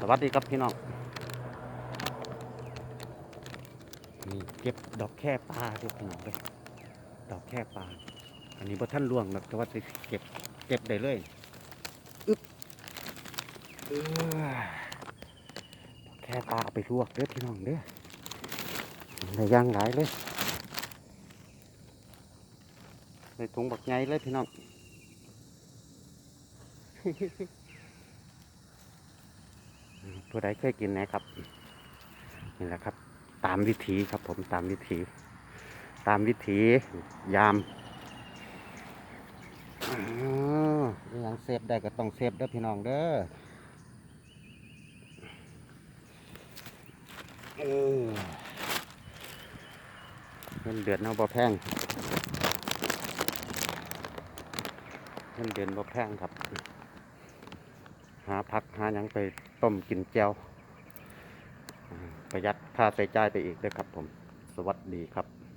สวัสดีครับพี่น้องนี่เก็บดอกแค่ปลาเด้อพี่น้องเลยดอกแค่ปลาอันนี้บ่ท่านล่วงหรอกแต่ว่าสิเก็บเก็บได้เลยอึ๊บเออดอกแค่ปลาเอาไปลวกเด้อพี่น้องเด้อในย่างหลายเลยในถุงบักไงเลยพี่น้อง ผู้ใดเคยกินนะครับนี่แหละครับ ตามวิถีครับผมตามวิถี ตามวิถียามอออยังเซฟได้ก็ต้องเซฟเด้อพี่น้องเด้อเงินเดือนเอาบ่แพงเงินเดือนบ่แพงครับ หาผักหายังไป ต้มกินแจวประหยัดค่าใช้จ่ายไปอีกด้วยครับผม สวัสดีครับ